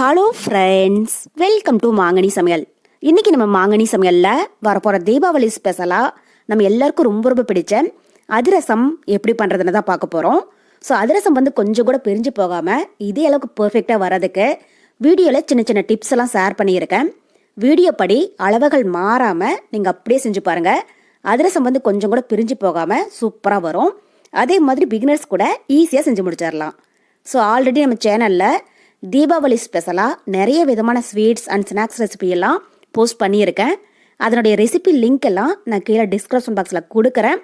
Hello friends welcome to மாங்கனி சமையல் இன்னைக்கு நம்ம மாங்கனி சமையலில் வரப்போகிற தீபாவளி ஸ்பெஷலாக நம்ம எல்லாருக்கும் ரொம்ப ரொம்ப பிடிச்ச அதிரசம் எப்படி பண்ணுறதுன்னு தான் பார்க்க போகிறோம் ஸோ அதிரசம் வந்து கொஞ்சம் கூட பிரிஞ்சு போகாமல் இதே அளவுக்கு பர்ஃபெக்டாக வர்றதுக்கு வீடியோவில் சின்ன சின்ன டிப்ஸ் எல்லாம் ஷேர் பண்ணியிருக்கேன். வீடியோ படி அளவுகள் மாறாமல் நீங்கள் அப்படியே செஞ்சு பாருங்கள் அதிரசம் வந்து கொஞ்சம் கூட பிரிஞ்சு போகாமல் சூப்பராக வரும். அதே மாதிரி பிகினர்ஸ் கூட ஈஸியாக செஞ்சு முடிச்சிடலாம் ஸோ ஆல்ரெடி நம்ம சேனலில் தீபாவளி ஸ்பெஷலாக நிறைய விதமான ஸ்வீட்ஸ் அண்ட் ஸ்நாக்ஸ் ரெசிபி எல்லாம் போஸ்ட் பண்ணியிருக்கேன். அதனுடைய ரெசிபி லிங்க் எல்லாம் நான் கீழே டிஸ்கிரிப்ஷன் பாக்ஸில் கொடுக்குறேன்.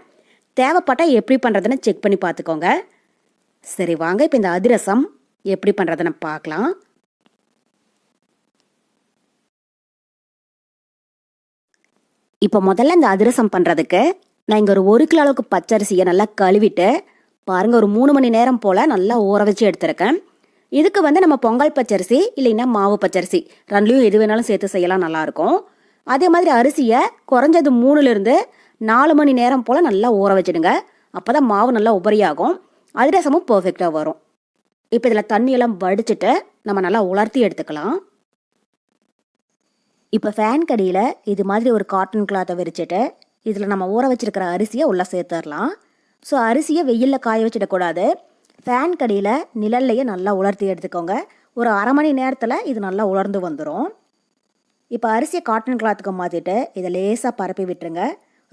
தேவைப்பட்டால் எப்படி பண்ணுறதுன்னு செக் பண்ணி பார்த்துக்கோங்க. சரி வாங்க இப்போ இந்த அதிரசம் எப்படி பண்ணுறதுன்னு பார்க்கலாம். இப்போ முதல்ல இந்த அதிரசம் பண்ணுறதுக்கு நான் இங்கே ஒரு ஒரு கிலோ அளவுக்கு பச்சரிசியை நல்லா கழுவிட்டு பாருங்கள் ஒரு மூணு மணி நேரம் போல் நல்லா ஊற வச்சு எடுத்திருக்கேன். இதுக்கு வந்து நம்ம பொங்கல் பச்சரிசி இல்லைன்னா மாவு பச்சரிசி. ரெண்டுலையும் எது வேணாலும் சேர்த்து செய்யலாம் நல்லாயிருக்கும். அதே மாதிரி அரிசியை குறைஞ்சது மூணுலேருந்து நாலு மணி நேரம் போல் நல்லா ஊற வச்சிடுங்க. அப்போ தான் மாவு நல்லா உபரியாகும். அதிரசமும் பர்ஃபெக்டாக வரும். இப்போ இதில் தண்ணியெல்லாம் வடிச்சிட்டு நம்ம நல்லா உலர்த்தி எடுத்துக்கலாம். இப்போ ஃபேன் கடியில் இது மாதிரி ஒரு காட்டன் கிளாத்தை விரிச்சிட்டு இதில் நம்ம ஊற வச்சிருக்கிற அரிசியை உள்ளே சேர்த்துடலாம். ஸோ அரிசியை வெயிலில் காய வச்சிடக்கூடாது. ஃபேன் கடியில் நிழல்லையே நல்லா உலர்த்தி எடுத்துக்கோங்க. ஒரு அரை மணி நேரத்தில் இது நல்லா உலர்ந்து வந்துடும் இப்போ அரிசியை காட்டன் கிளாத்துக்கு மாற்றிட்டு இதை லேசாக பரப்பி விட்டுருங்க.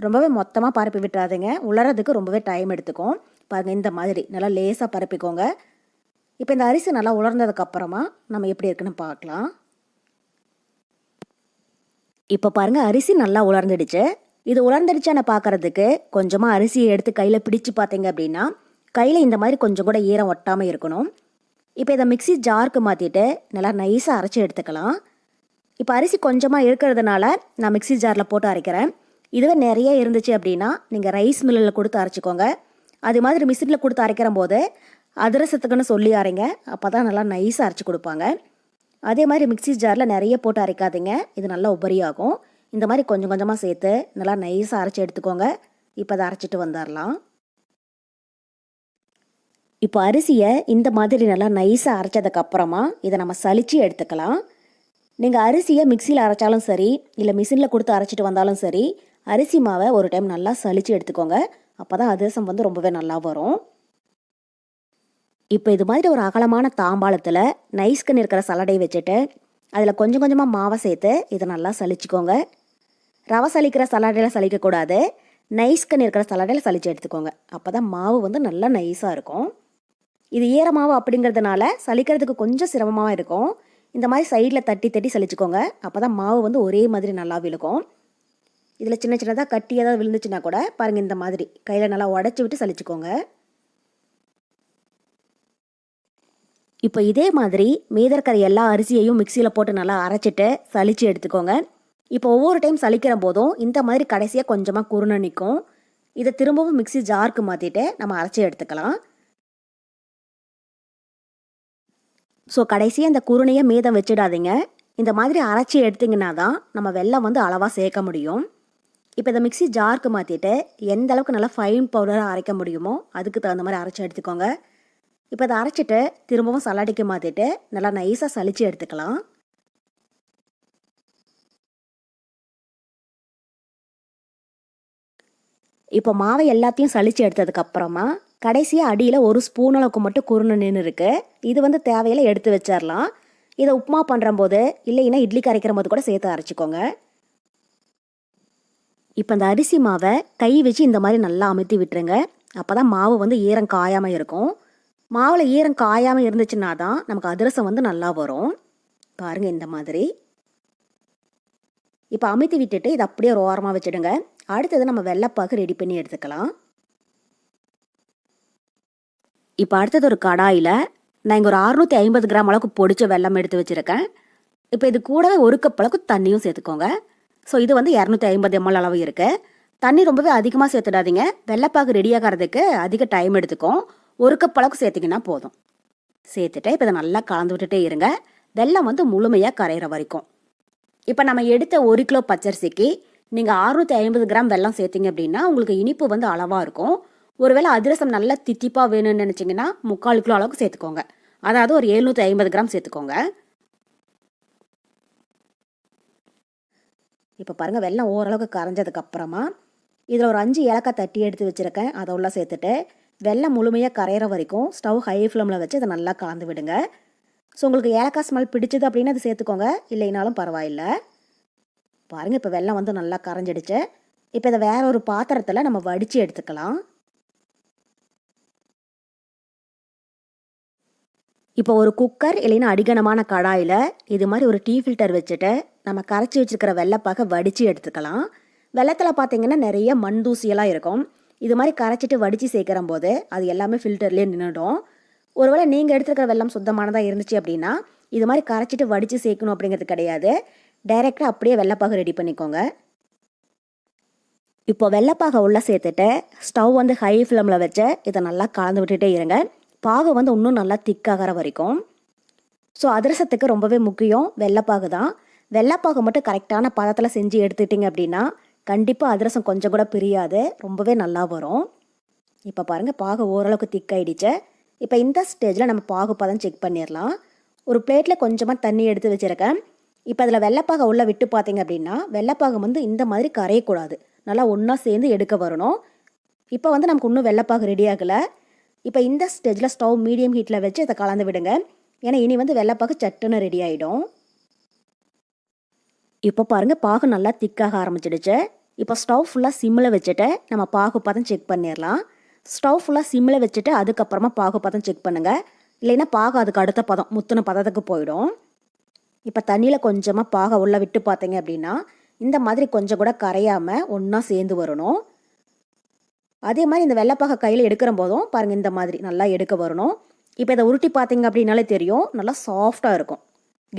ரொம்பவே மொத்தமாக பரப்பி விட்டுறாதீங்க. உலர்றதுக்கு ரொம்பவே டைம் எடுத்துக்கும். பாருங்கள் இந்த மாதிரி நல்லா லேசாக பரப்பிக்கோங்க. இப்போ இந்த அரிசி நல்லா உலர்ந்ததுக்கப்புறமா நம்ம எப்படி இருக்குன்னு பார்க்கலாம். இப்போ பாருங்கள் அரிசி நல்லா உலர்ந்துடுச்சு. இது உலர்ந்துடுச்சான்னு பார்க்கறதுக்கு கொஞ்சமாக அரிசியை எடுத்து கையில் பிடிச்சு பார்த்தீங்க அப்படின்னா கையில் இந்த மாதிரி கொஞ்சம் கூட ஈரம் ஒட்டாமல் இருக்கணும். இப்போ இதை மிக்ஸி ஜாருக்கு மாற்றிட்டு நல்லா நைஸாக அரைச்சி எடுத்துக்கலாம். இப்போ அரிசி கொஞ்சமாக இருக்கிறதுனால நான் மிக்ஸி ஜாரில் போட்டு அரைக்கிறேன். இதுவே நிறைய இருந்துச்சு அப்படின்னா நீங்கள் ரைஸ் மில்லில் கொடுத்து அரைச்சிக்கோங்க. அது மாதிரி மிஷினில் கொடுத்து அரைக்கிற போது அதிரசத்துக்குன்னு சொல்லி அரைங்க. அப்போ தான் நல்லா நைஸாக அரைச்சி கொடுப்பாங்க. அதே மாதிரி மிக்ஸி ஜாரில் நிறைய போட்டு அரைக்காதீங்க. இது நல்லா உபரியாகும். இந்த மாதிரி கொஞ்சம் கொஞ்சமாக சேர்த்து நல்லா நைஸாக அரைச்சி எடுத்துக்கோங்க. இப்போ அதை அரைச்சிட்டு வந்துடலாம் இப்போ அரிசியை இந்த மாதிரி நல்லா நைஸாக அரைச்சதுக்கு அப்புறமா இதை நம்ம சலித்து எடுத்துக்கலாம். நீங்கள் அரிசியை மிக்சியில் அரைச்சாலும் சரி இல்லை மிஷினில் கொடுத்து அரைச்சிட்டு வந்தாலும் சரி அரிசி மாவை ஒரு டைம் நல்லா சளிச்சு எடுத்துக்கோங்க. அப்போ தான் அதிரசம் வந்து ரொம்பவே நல்லா வரும். இப்போ இது மாதிரி ஒரு அகலமான தாம்பாளத்தில் நைஸ்க்குன்னு இருக்கிற சலடை வச்சுட்டு அதில் கொஞ்சம் கொஞ்சமாக மாவை சேர்த்து இதை நல்லா சலிச்சுக்கோங்க ரவை சளிக்கிற சலடையில் சலிக்கக்கூடாது நைஸ்க்குன்னு இருக்கிற சலடையில் சளிச்சு எடுத்துக்கோங்க. அப்போ தான் மாவு வந்து நல்லா நைஸாக இருக்கும். இது ஈரமாவு அப்படிங்கிறதுனால சலிக்கிறதுக்கு கொஞ்சம் சிரமமாக இருக்கும். இந்த மாதிரி சைடில் தட்டி தட்டி சலிச்சுக்கோங்க அப்போ தான் மாவு வந்து ஒரே மாதிரி நல்லா விழுக்கும் இதில் சின்ன சின்னதாக கட்டி ஏதாவது விழுந்துச்சுன்னா கூட பாருங்கள் இந்த மாதிரி. கையில் நல்லா உடச்சி விட்டு சலிச்சுக்கோங்க இப்போ இதே மாதிரி மீதற்கிற எல்லா அரிசியையும் மிக்சியில் போட்டு நல்லா அரைச்சிட்டு சளிச்சு எடுத்துக்கோங்க. இப்போ ஒவ்வொரு டைம் சளிக்கிற போதும் இந்த மாதிரி கடைசியாக கொஞ்சமாக குருணை நிற்கும் இதை திரும்பவும் மிக்சி ஜாருக்கு மாற்றிட்டு நம்ம அரைச்சி எடுத்துக்கலாம். ஸோ கடைசியாக இந்த குருணையை மீதம் வச்சிடாதீங்க. இந்த மாதிரி அரைச்சி எடுத்திங்கன்னா தான் நம்ம வெள்ளம் வந்து அளவாக சேர்க்க முடியும். இப்போ இந்த மிக்ஸி ஜாருக்கு மாற்றிட்டு எந்த அளவுக்கு நல்லா ஃபைன் பவுடராக அரைக்க முடியுமோ அதுக்கு தகுந்த மாதிரி அரைச்சி எடுத்துக்கோங்க. இப்போ அதை அரைச்சிட்டு திரும்பவும் சலாடிக்கு மாற்றிட்டு நல்லா நைஸாக சளிச்சு எடுத்துக்கலாம். இப்போ மாவை எல்லாத்தையும் சளிச்சு எடுத்ததுக்கப்புறமா கடைசியாக அடியில் ஒரு ஸ்பூன் அளவுக்கு மட்டும் குருணை நின்று இருக்குது இது வந்து தேவையில்லை எடுத்து வச்சிடலாம் இதை உப்புமா பண்ணுற போது இல்லைன்னா இட்லி கரைக்கிற போது கூட சேர்த்து அரைச்சிக்கோங்க. இப்போ இந்த அரிசி மாவை கை வச்சு இந்த மாதிரி நல்லா அமுத்தி விட்டுருங்க. அப்போ தான் மாவு வந்து ஈரம் காயாமல் இருக்கும். மாவில் ஈரம் காயாமல் இருந்துச்சுன்னா தான் நமக்கு அதிரசம் வந்து நல்லா வரும். பாருங்கள் இந்த மாதிரி. இப்போ அமுத்தி விட்டுட்டு இதை அப்படியே ஒரு ஓரமாக வச்சுடுங்க. அடுத்தது நம்ம வெள்ளைப்பாக்கு ரெடி பண்ணி எடுத்துக்கலாம். இப்போ அடுத்தது ஒரு கடாயில் நான் இங்கே ஒரு அறுநூற்றி ஐம்பது கிராம் அளவுக்கு பொடிச்ச வெள்ளம் எடுத்து வச்சுருக்கேன். இப்போ இது கூடவே ஒரு கப் அளவுக்கு தண்ணியும் சேர்த்துக்கோங்க. ஸோ இது வந்து இரநூத்தி ஐம்பது எம்எல் அளவு இருக்குது தண்ணி ரொம்பவே அதிகமாக சேர்த்துடாதீங்க. வெள்ளைப்பாக்கு ரெடி ஆகிறதுக்கு அதிக டைம் எடுத்துக்கும். ஒரு கப் அளவுக்கு சேர்த்திங்கன்னா போதும். சேர்த்துட்டு இப்போ இதை நல்லா கலந்து விட்டுட்டே இருங்க. வெள்ளம் வந்து முழுமையாக கரையிற வரைக்கும். இப்போ நம்ம எடுத்த ஒரு கிலோ பச்சரிசிக்கு நீங்கள் அறுநூற்றி ஐம்பது கிராம் வெல்லம் சேர்த்திங்க அப்படின்னா உங்களுக்கு இனிப்பு வந்து அளவாக இருக்கும். ஒருவேளை அதிரசம் நல்லா தித்திப்பாக வேணும்னு நினச்சிங்கன்னா முக்கால் கிலோ அளவுக்கு சேர்த்துக்கோங்க. அதாவது ஒரு எழுநூற்றி ஐம்பது கிராம் சேர்த்துக்கோங்க. இப்போ பாருங்கள் வெள்ளம் ஓரளவுக்கு கரைஞ்சதுக்கப்புறமா இதில் ஒரு அஞ்சு ஏலக்காய் தட்டி எடுத்து வச்சுருக்கேன். அதை உள்ள சேர்த்துட்டு வெள்ளம் முழுமையாக கரையிற வரைக்கும் ஸ்டவ் ஹை ஃப்ளேமில் வச்சு அதை நல்லா கலந்து விடுங்க. ஸோ உங்களுக்கு ஏலக்காய் ஸ்மெல் பிடிச்சது அப்படின்னு அதை சேர்த்துக்கோங்க. இல்லைனாலும் பரவாயில்ல. பாருங்கள் இப்போ வெள்ளம் வந்து நல்லா கரைஞ்சிடுச்சு. இப்போ இதை வேற ஒரு பாத்திரத்தில் நம்ம வடித்து எடுத்துக்கலாம். இப்போ ஒரு குக்கர் இல்லைன்னா அடிகனமான கடாயில் இது மாதிரி ஒரு டீ ஃபில்டர் வச்சுட்டு நம்ம கரைச்சி வச்சிருக்கிற வெள்ளைப்பாக வடித்து எடுத்துக்கலாம். வெள்ளத்தில் பார்த்தீங்கன்னா நிறைய மண் தூசியெல்லாம் இருக்கும். இது மாதிரி கரைச்சிட்டு வடித்து சேர்க்கிற போது அது எல்லாமே ஃபில்டர்லேயே நின்றுடும் ஒருவேளை நீங்கள் எடுத்துருக்கிற வெள்ளம் சுத்தமானதாக இருந்துச்சு அப்படின்னா இது மாதிரி கரைச்சிட்டு வடித்து சேர்க்கணும் அப்படிங்கிறது கிடையாது. டைரெக்டாக அப்படியே வெள்ளைப்பாக ரெடி பண்ணிக்கோங்க. இப்போ வெள்ளைப்பாக உள்ளே சேர்த்துட்டு ஸ்டவ் வந்து ஹை ஃப்ளேமில் வச்சு இதை நல்லா கலந்து விட்டுட்டே இருங்க. பாகு வந்து இன்னும் நல்லா திக்காகிற வரைக்கும். ஸோ அதிரசத்துக்கு ரொம்பவே முக்கியம். வெள்ளைப்பாகு தான். வெள்ளைப்பாகு மட்டும் கரெக்டான பதத்தில் செஞ்சு எடுத்துட்டிங்க அப்படின்னா கண்டிப்பாக அதிரசம் கொஞ்சம் கூட பிரியாது. ரொம்பவே நல்லா வரும். இப்போ பாருங்கள் பாகு ஓரளவுக்கு திக்காயிடுச்சு இப்போ இந்த ஸ்டேஜில் நம்ம பாகு பதம் செக் பண்ணிடலாம் ஒரு பிளேட்டில் கொஞ்சமாக தண்ணி எடுத்து வச்சுருக்கேன். இப்போ அதில் வெள்ளைப்பாகை உள்ளே விட்டு பார்த்தீங்க அப்படின்னா வெள்ளைப்பாகு வந்து இந்த மாதிரி கரையக்கூடாது. நல்லா ஒன்றா சேர்ந்து எடுக்க வரணும். இப்போ வந்து நமக்கு இன்னும் வெள்ளைப்பாகு ரெடி ஆகலை. இப்போ இந்த ஸ்டேஜில் ஸ்டவ் மீடியம் ஹீட்டில் வச்சு இதை கலந்து விடுங்க. ஏன்னா இனி வந்து வெள்ளைப்பாக்கு சட்டுன்னு ரெடி ஆகிடும் இப்போ பாருங்கள் பாகு நல்லா திக்காக ஆரம்பிச்சிடுச்சு. இப்போ ஸ்டவ் ஃபுல்லாக சிம்மில் வச்சுட்டு நம்ம பாகு பதம் செக் பண்ணிடலாம். ஸ்டவ் ஃபுல்லாக சிம்மில் வச்சுட்டு அதுக்கப்புறமா பாகு பதம் செக் பண்ணுங்கள் இல்லைன்னா பாகு அதுக்கு அடுத்த பதம் முத்தின பதத்துக்கு போயிடும். இப்போ தண்ணியில் கொஞ்சமாக பாகை உள்ளே விட்டு பார்த்தீங்க அப்படின்னா இந்த மாதிரி கொஞ்சம் கூட கரையாமல் ஒன்றா சேர்ந்து வரணும். அதே மாதிரி இந்த வெள்ளைப்பாக கையில் எடுக்கிற போதும் பாருங்கள் இந்த மாதிரி நல்லா எடுக்க வரணும். இப்போ இதை உருட்டி பார்த்தீங்க அப்படின்னாலே தெரியும். நல்லா சாஃப்டாக இருக்கும்.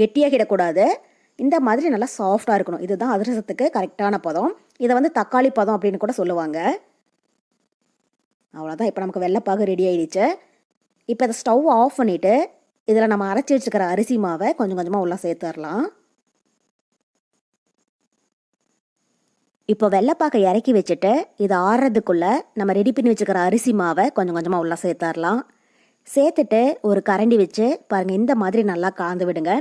கெட்டியாகிடக்கூடாது இந்த மாதிரி நல்லா சாஃப்டாக இருக்கணும். இதுதான் அதிரசத்துக்கு கரெக்டான பதம். இதை வந்து தக்காளி பதம் அப்படின்னு கூட சொல்லுவாங்க. அவ்வளோதான் இப்போ நமக்கு வெள்ளைப்பாக ரெடி ஆகிடுச்சு இப்போ இதை ஸ்டவ் ஆஃப் பண்ணிவிட்டு இதில் நம்ம அரைச்சி வச்சுருக்கிற அரிசி மாவை கொஞ்சம் கொஞ்சமாக உள்ளே சேர்த்துடலாம். இப்போ வெள்ளைப்பாக்கை இறக்கி வச்சுட்டு இதை ஆறுறதுக்குள்ளே நம்ம ரெடி பண்ணி வச்சுக்கிற அரிசி மாவை கொஞ்சம் கொஞ்சமாக உள்ள சேர்த்துடலாம். சேர்த்துட்டு ஒரு கரண்டி வச்சு பாருங்கள் இந்த மாதிரி நல்லா கலந்து விடுங்க.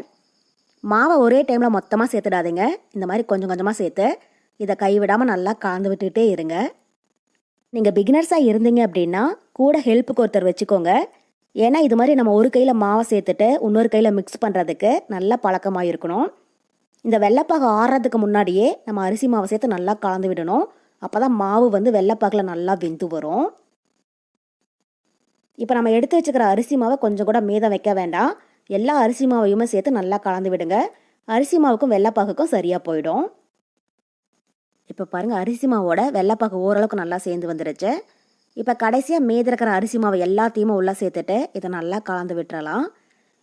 மாவை ஒரே டைமில் மொத்தமாக சேர்த்துடாதீங்க. இந்த மாதிரி கொஞ்சம் கொஞ்சமாக சேர்த்து இதை கைவிடாமல் நல்லா கலந்து விட்டுகிட்டே இருங்க. நீங்கள் பிகினர்ஸாக இருந்தீங்க அப்படின்னா கூட ஹெல்ப்புக்கு ஒருத்தர் வச்சுக்கோங்க. ஏன்னா இது மாதிரி நம்ம ஒரு கையில் மாவை சேர்த்துட்டு இன்னொரு கையில் மிக்ஸ் பண்ணுறதுக்கு நல்ல பழக்கமாக இருக்கணும் இந்த வெள்ளைப்பாகு ஆறுறதுக்கு முன்னாடியே நம்ம அரிசி மாவை சேர்த்து நல்லா கலந்து விடணும். அப்போ தான் மாவு வந்து வெள்ளைப்பாகில் நல்லா வெந்து வரும். இப்போ நம்ம எடுத்து வச்சுக்கிற அரிசி மாவை கொஞ்சம் கூட மீதம் வைக்க வேண்டாம். எல்லா அரிசி மாவையுமே சேர்த்து நல்லா கலந்து விடுங்க. அரிசி மாவுக்கும் வெள்ளைப்பாகுக்கும் சரியாக போயிடும். இப்போ பாருங்கள் அரிசி மாவோட வெள்ளைப்பாகு ஓரளவுக்கு நல்லா சேர்ந்து வந்துடுச்சு இப்போ கடைசியாக மீதிருக்கிற அரிசி மாவை எல்லாத்தையுமே உள்ளே சேர்த்துட்டு இதை நல்லா கலந்து விட்டுறலாம்.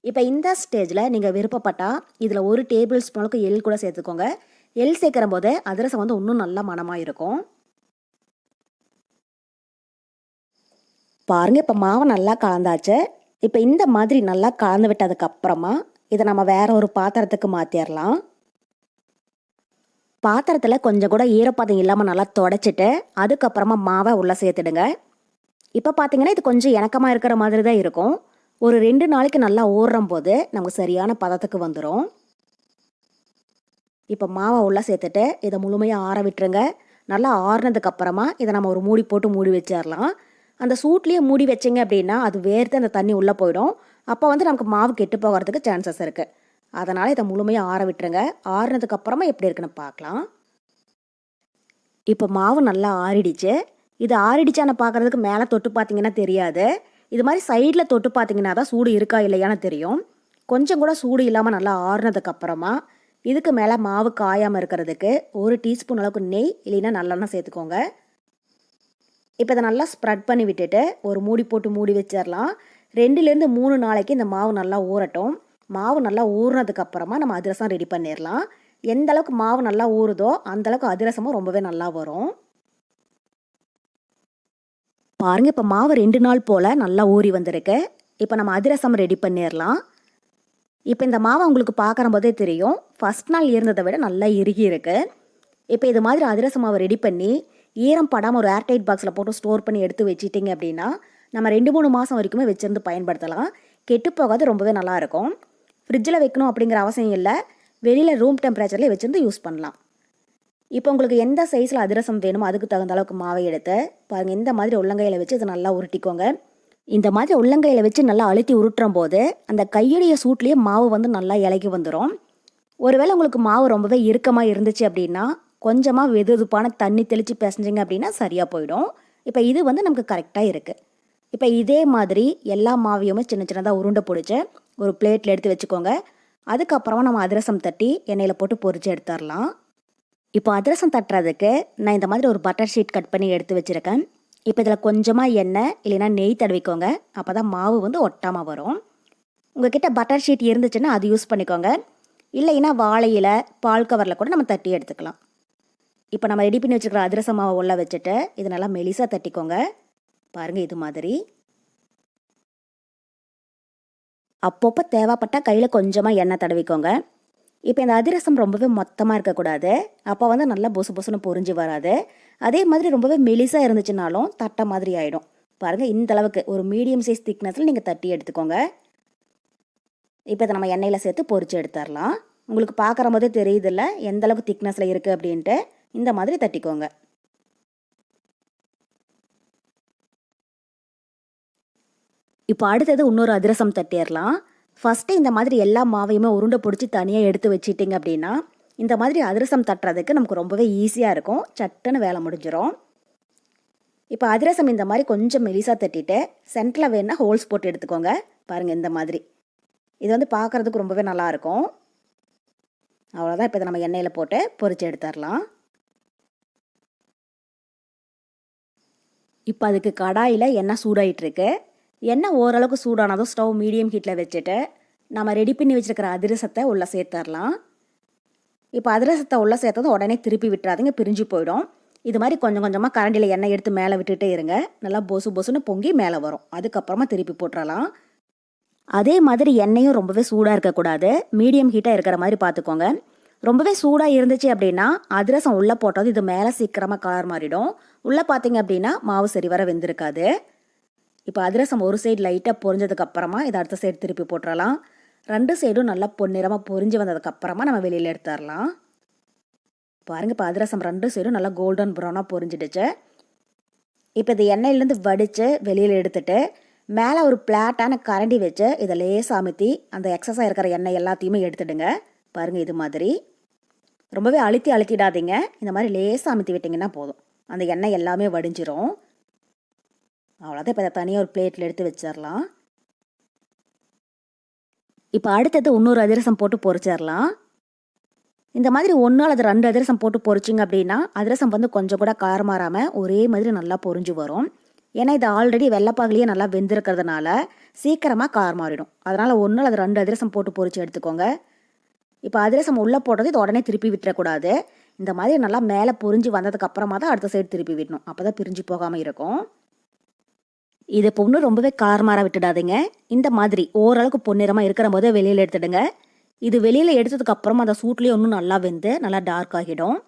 இப்போ இந்த ஸ்டேஜில் நீங்கள் விருப்பப்பட்டால் இதில் ஒரு டேபிள் ஸ்பூனுக்கு எள் கூட சேர்த்துக்கோங்க. எள் சேர்க்குற போது அதிரசம் வந்து இன்னும் நல்ல மனமாக இருக்கும். பாருங்கள் இப்போ மாவை நல்லா கலந்தாச்சு. இப்போ இந்த மாதிரி நல்லா கலந்து விட்டதுக்கப்புறமா இதை நம்ம வேற ஒரு பாத்திரத்துக்கு மாற்றிடலாம் பாத்திரத்தில் கொஞ்சம் கூட ஈரப்பதம் இல்லாமல் நல்லா தொடச்சிட்டு அதுக்கப்புறமா மாவை உள்ளே சேர்த்துடுங்க. இப்போ பார்த்தீங்கன்னா இது கொஞ்சம் இணக்கமாக இருக்கிற மாதிரி தான் இருக்கும். ஒரு ரெண்டு நாளைக்கு நல்லா ஊறுறம் போது நமக்கு சரியான பதத்துக்கு வந்துடும் இப்போ மாவை உள்ளே சேர்த்துட்டு இதை முழுமையாக ஆற விட்டுருங்க. நல்லா ஆறுனதுக்கு அப்புறமா இதை நம்ம ஒரு மூடி போட்டு மூடி வச்சிடலாம் அந்த சூட்லேயே மூடி வச்சிங்க அப்படின்னா அது வேர்த்து அந்த தண்ணி உள்ளே போயிடும். அப்போ வந்து நமக்கு மாவு கெட்டு போகிறதுக்கு சான்சஸ் இருக்குது அதனால் இதை முழுமையாக ஆற விட்டுருங்க. ஆறுனதுக்கு அப்புறமா எப்படி இருக்குன்னு பார்க்கலாம். இப்போ மாவு நல்லா ஆறிடுச்சு. இது ஆறிடுச்சான பார்க்குறதுக்கு மேலே தொட்டு பார்த்தீங்கன்னா தெரியாது. இது மாதிரி சைடில் தொட்டு பார்த்தீங்கன்னா தான் சூடு இருக்கா இல்லையான்னு தெரியும். கொஞ்சம் கூட சூடு இல்லாமல் நல்லா ஆறுனதுக்கப்புறமா இதுக்கு மேலே மாவு காயாமல் இருக்கிறதுக்கு ஒரு டீஸ்பூன் அளவுக்கு நெய் இல்லைன்னா நல்லெண்ணெய் சேர்த்துக்கோங்க. இப்போ இதை நல்லா ஸ்ப்ரெட் பண்ணி விட்டுட்டு ஒரு மூடி போட்டு மூடி வச்சிடலாம் ரெண்டுலேருந்து மூணு நாளைக்கு இந்த மாவு நல்லா ஊறட்டும். மாவு நல்லா ஊறினதுக்கப்புறமா நம்ம அதிரசம் ரெடி பண்ணிடலாம் எந்த அளவுக்கு மாவு நல்லா ஊறுதோ அந்தளவுக்கு அதிரசமும் ரொம்பவே நல்லா வரும். பாருங்க இப்போ மாவு ரெண்டு நாள் போல் நல்லா ஊறி வந்திருக்கு. இப்போ நம்ம அதிரசம் ரெடி பண்ணிடலாம் இப்போ இந்த மாவை உங்களுக்கு பார்க்குற போதே தெரியும். ஃபஸ்ட் நாள் இருந்ததை விட நல்லா இறுகி இருக்கு. இப்போ இது மாதிரி அதிரச மாவை ரெடி பண்ணி ஈரம் படாமல் ஒரு ஏர்டைட் பாக்ஸில் போட்டு ஸ்டோர் பண்ணி எடுத்து வச்சிட்டிங்க அப்படின்னா நம்ம ரெண்டு மூணு மாதம் வரைக்குமே வச்சுருந்து பயன்படுத்தலாம். கெட்டு போகாது ரொம்பவே நல்லாயிருக்கும் ஃப்ரிட்ஜில் வைக்கணும் அப்படிங்கிற அவசியம் இல்லை. வெளியில் ரூம் டெம்பரேச்சர்லேயே வச்சுருந்து யூஸ் பண்ணலாம். இப்போ உங்களுக்கு எந்த சைஸில் அதிரசம் வேணுமோ அதுக்கு தகுந்த அளவுக்கு மாவை எடுத்து பாருங்கள் இந்த மாதிரி உள்ளங்கையில் வச்சு இதை நல்லா உருட்டிக்கோங்க. இந்த மாதிரி உள்ளங்கையில் வச்சு நல்லா அழுத்தி உருட்டுற போது அந்த கையுடைய சூட்லேயே மாவு வந்து நல்லா இலகி வந்துடும் ஒருவேளை உங்களுக்கு மாவு ரொம்பவே இறுக்கமாக இருந்துச்சு அப்படின்னா கொஞ்சமாக வெது வெதுப்பான தண்ணி தெளித்து பிசைஞ்சிங்க அப்படின்னா சரியாக போயிடும். இப்போ இது வந்து நமக்கு கரெக்டாக இருக்குது இப்போ இதே மாதிரி எல்லா மாவையுமே சின்ன சின்னதாக உருண்டை பிடிச்சி ஒரு பிளேட்டில் எடுத்து வச்சுக்கோங்க. அதுக்கப்புறமா நம்ம அதிரசம் தட்டி எண்ணெயில் போட்டு பொறிச்சு எடுத்துடலாம். இப்போ அதிரசம் தட்டுறதுக்கு நான் இந்த மாதிரி ஒரு பட்டர் ஷீட் கட் பண்ணி எடுத்து வச்சுருக்கேன். இப்போ இதில் கொஞ்சமாக எண்ணெய் இல்லைன்னா நெய் தடவிக்கோங்க. அப்போ தான் மாவு வந்து ஒட்டாமல் வரும். உங்ககிட்ட பட்டர் ஷீட் இருந்துச்சுன்னா அது யூஸ் பண்ணிக்கோங்க. இல்லைன்னா வாழையில் பால் கவரில் கூட நம்ம தட்டி எடுத்துக்கலாம். இப்போ நம்ம ரெடி பண்ணி வச்சுருக்கிற அதிரச மாவை உள்ள வச்சுட்டு இது நல்லா மெலிசாக தட்டிக்கோங்க. பாருங்கள் இது மாதிரி. அப்பப்போ தேவைப்பட்டால் கையில் கொஞ்சமாக எண்ணெய் தடவிக்கோங்க. இப்போ இந்த அதிரசம் ரொம்பவே மொத்தமாக இருக்கக்கூடாது. அப்போ வந்து நல்லா பொசு பொசுன்னு பொரிஞ்சு வராது. அதே மாதிரி ரொம்பவே மெலிசாக இருந்துச்சுனாலும் தட்டை மாதிரி ஆகிடும் பாருங்கள் இந்த அளவுக்கு ஒரு மீடியம் சைஸ் திக்னஸில் நீங்கள் தட்டி எடுத்துக்கோங்க. இப்போ இதை நம்ம எண்ணெயில் சேர்த்து பொறிச்சு எடுத்துடலாம் உங்களுக்கு பார்க்குற போதே தெரியுதில்ல எந்த அளவுக்கு திக்னஸில் இருக்குது அப்படின்ட்டு இந்த மாதிரி தட்டிக்கோங்க. இப்போ அடுத்தது இன்னொரு அதிரசம் தட்டிடலாம் ஃபஸ்ட்டு இந்த மாதிரி எல்லா மாவையுமே உருண்டை பிடிச்சி தனியாக எடுத்து வச்சிட்டிங்க அப்படின்னா இந்த மாதிரி அதிரசம் தட்டுறதுக்கு நமக்கு ரொம்பவே ஈஸியாக இருக்கும். சட்டுன்னு வேலை முடிஞ்சிடும் இப்போ அதிரசம் இந்த மாதிரி கொஞ்சம் மெலிசாக தட்டிட்டு சென்டரில் வேணால் ஹோல்ஸ் போட்டு எடுத்துக்கோங்க. பாருங்கள் இந்த மாதிரி. இது வந்து பார்க்குறதுக்கு ரொம்பவே நல்லாயிருக்கும் அவ்வளோதான் இப்போ இதை நம்ம எண்ணெயில் போட்டு பொறிச்சு எடுத்துடலாம் இப்போ அதுக்கு கடாயில் எண்ணெய் சூடாயிட்டுருக்கு. எண்ணெய் ஓரளவுக்கு சூடானதும் ஸ்டவ் மீடியம் ஹீட்டில் வச்சுட்டு நம்ம ரெடி பண்ணி வச்சுருக்கிற அதிரசத்தை உள்ளே சேர்த்துடலாம் இப்போ அதிரசத்தை உள்ளே சேர்த்ததும் உடனே திருப்பி விட்டுறாதீங்க பிரிஞ்சு போயிடும். இது மாதிரி கொஞ்சம் கொஞ்சமாக கரண்டியில் எண்ணெய் எடுத்து மேலே விட்டுட்டே இருங்க. நல்லா பொசு பொசுன்னு பொங்கி மேலே வரும். அதுக்கப்புறமா திருப்பி போட்டுறலாம். அதே மாதிரி எண்ணெயும் ரொம்பவே சூடாக இருக்கக்கூடாது. மீடியம் ஹீட்டாக இருக்கிற மாதிரி பார்த்துக்கோங்க ரொம்பவே சூடாக இருந்துச்சு அப்படின்னா அதிரசம் உள்ளே போட்டது இது மேலே சீக்கிரமாக கலர் மாறிடும். உள்ளே பார்த்தீங்க அப்படின்னா மாவு சரி வர வெந்திருக்காது. இப்போ அதிரசம் ஒரு சைடு லைட்டாக பொரிஞ்சதுக்கப்புறமா இதை அடுத்த சைடு திருப்பி போட்டுடலாம் ரெண்டு சைடும் நல்லா பொன்னிறமாக பொரிஞ்சு வந்ததுக்கப்புறமா நம்ம வெளியில் எடுத்துடலாம் பாருங்கள் இப்போ அதிரசம் ரெண்டு சைடும் நல்லா கோல்டன் ப்ரௌனாக பொரிஞ்சிடுச்சு. இப்போ இது எண்ணெயிலேருந்து வடித்து வெளியில் எடுத்துட்டு மேலே ஒரு பிளாட்டான கரண்டி வச்சு இதை லேசாக அமுத்தி அந்த எக்ஸஸாக இருக்கிற எண்ணெய் எல்லாத்தையுமே எடுத்துடுங்க. பாருங்கள் இது மாதிரி. ரொம்பவே அழுத்தி அழுத்திடாதீங்க. இந்த மாதிரி லேசாக அமுத்தி விட்டிங்கன்னா போதும். அந்த எண்ணெய் எல்லாமே வடிஞ்சிரும். அவ்வளோதான். இப்போ இதை தனியாக ஒரு பிளேட்டில் எடுத்து வச்சிடலாம். இப்போ அடுத்தது இன்னொரு அதிரசம் போட்டு பொரிச்சிடலாம். இந்த மாதிரி ஒன்று அல்லது ரெண்டு அதிரசம் போட்டு பொரிச்சிங்க அப்படின்னா அதிரசம் வந்து கொஞ்சம் கூட காரமாறாமல் ஒரே மாதிரி நல்லா பொரிஞ்சு வரும். ஏன்னா இது ஆல்ரெடி வெள்ளப்பாகலையே நல்லா வெந்திருக்கிறதுனால சீக்கிரமாக காரமாறிடும் அதனால் ஒன்று அல்லது ரெண்டு அதிரசம் போட்டு பொறிச்சு எடுத்துக்கோங்க. இப்போ அதிரசம் உள்ளே போட்டது இது உடனே திருப்பி விட்டுறக்கூடாது. இந்த மாதிரி நல்லா மேலே பொறிஞ்சு வந்ததுக்கு அப்புறமா தான் அடுத்த சைடு திருப்பி விடணும். அப்போ தான் பிரிஞ்சு போகாமல் இருக்கும். இதை பொண்ணு ரொம்பவே காரமாராக விட்டுடாதீங்க. இந்த மாதிரி ஓரளவுக்கு பொன்னிறமாக இருக்கிற போதே வெளியில் எடுத்துடுங்க. இது வெளியில் எடுத்ததுக்கப்புறம் அந்த சூட்லேயே இன்னும் நல்லா வெந்து நல்லா டார்க் ஆகிடும்.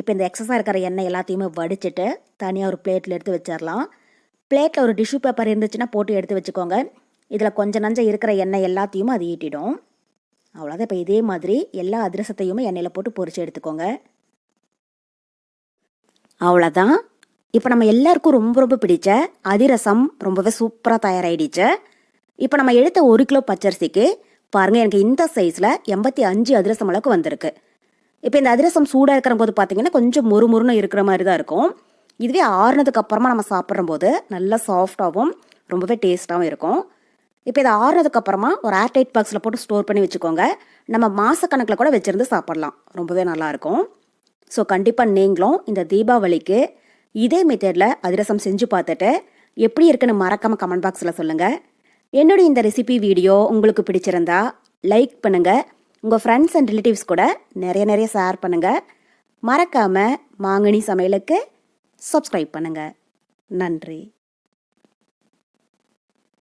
இப்போ இந்த எக்ஸஸாக இருக்கிற எண்ணெய் எல்லாத்தையுமே வடிச்சிட்டு தனியாக ஒரு பிளேட்டில் எடுத்து வச்சிடலாம் பிளேட்டில் ஒரு டிஷ்யூ பேப்பர் இருந்துச்சுன்னா போட்டு எடுத்து வச்சுக்கோங்க. இதில் கொஞ்சம் நஞ்சம் இருக்கிற எண்ணெய் எல்லாத்தையும் அது ஈட்டிடும். அவ்வளோதான் இப்போ இதே மாதிரி எல்லா அதிரசத்தையுமே எண்ணெயில் போட்டு பொரிச்சு எடுத்துக்கோங்க. அவ்வளோதான் இப்போ நம்ம எல்லாருக்கும் ரொம்ப ரொம்ப பிடிச்ச அதிரசம் ரொம்பவே சூப்பராக தயாராகிடுச்சு இப்போ நம்ம எடுத்த ஒரு கிலோ பச்சரிசிக்கு பாருங்கள் எனக்கு இந்த சைஸில் எண்பத்தி அஞ்சு அதிரசம் அளவுக்கு வந்திருக்கு. இப்போ இந்த அதிரசம் சூடாக இருக்கிற போது பார்த்தீங்கன்னா கொஞ்சம் முறுமுறுன்னு இருக்கிற மாதிரி தான் இருக்கும். இதுவே ஆறுனதுக்கு அப்புறமா நம்ம சாப்பிட்ற போது நல்லா சாஃப்டாகவும் ரொம்பவே டேஸ்ட்டாகவும் இருக்கும். இப்போ இதை ஆறுனதுக்கு அப்புறமா ஒரு ஏர்டைட் பாக்ஸில் போட்டு ஸ்டோர் பண்ணி வச்சுக்கோங்க. நம்ம மாதக்கணக்கில் கூட வச்சுருந்து சாப்பிட்லாம். ரொம்பவே நல்லாயிருக்கும் ஸோ கண்டிப்பாக நீங்களும் இந்த தீபாவளிக்கு இதே மெத்தடில் அதிரசம் செஞ்சு பார்த்துட்டு எப்படி இருக்குன்னு மறக்காமல் கமெண்ட் பாக்ஸில் சொல்லுங்கள் என்னுடைய இந்த ரெசிபி வீடியோ உங்களுக்கு பிடிச்சிருந்தா லைக் பண்ணுங்கள் உங்கள் ஃப்ரெண்ட்ஸ் அண்ட் ரிலேட்டிவ்ஸ் கூட நிறைய நிறைய ஷேர் பண்ணுங்கள் மறக்காமல் மாங்கனி சமையலுக்கு சப்ஸ்கிரைப் பண்ணுங்கள் நன்றி.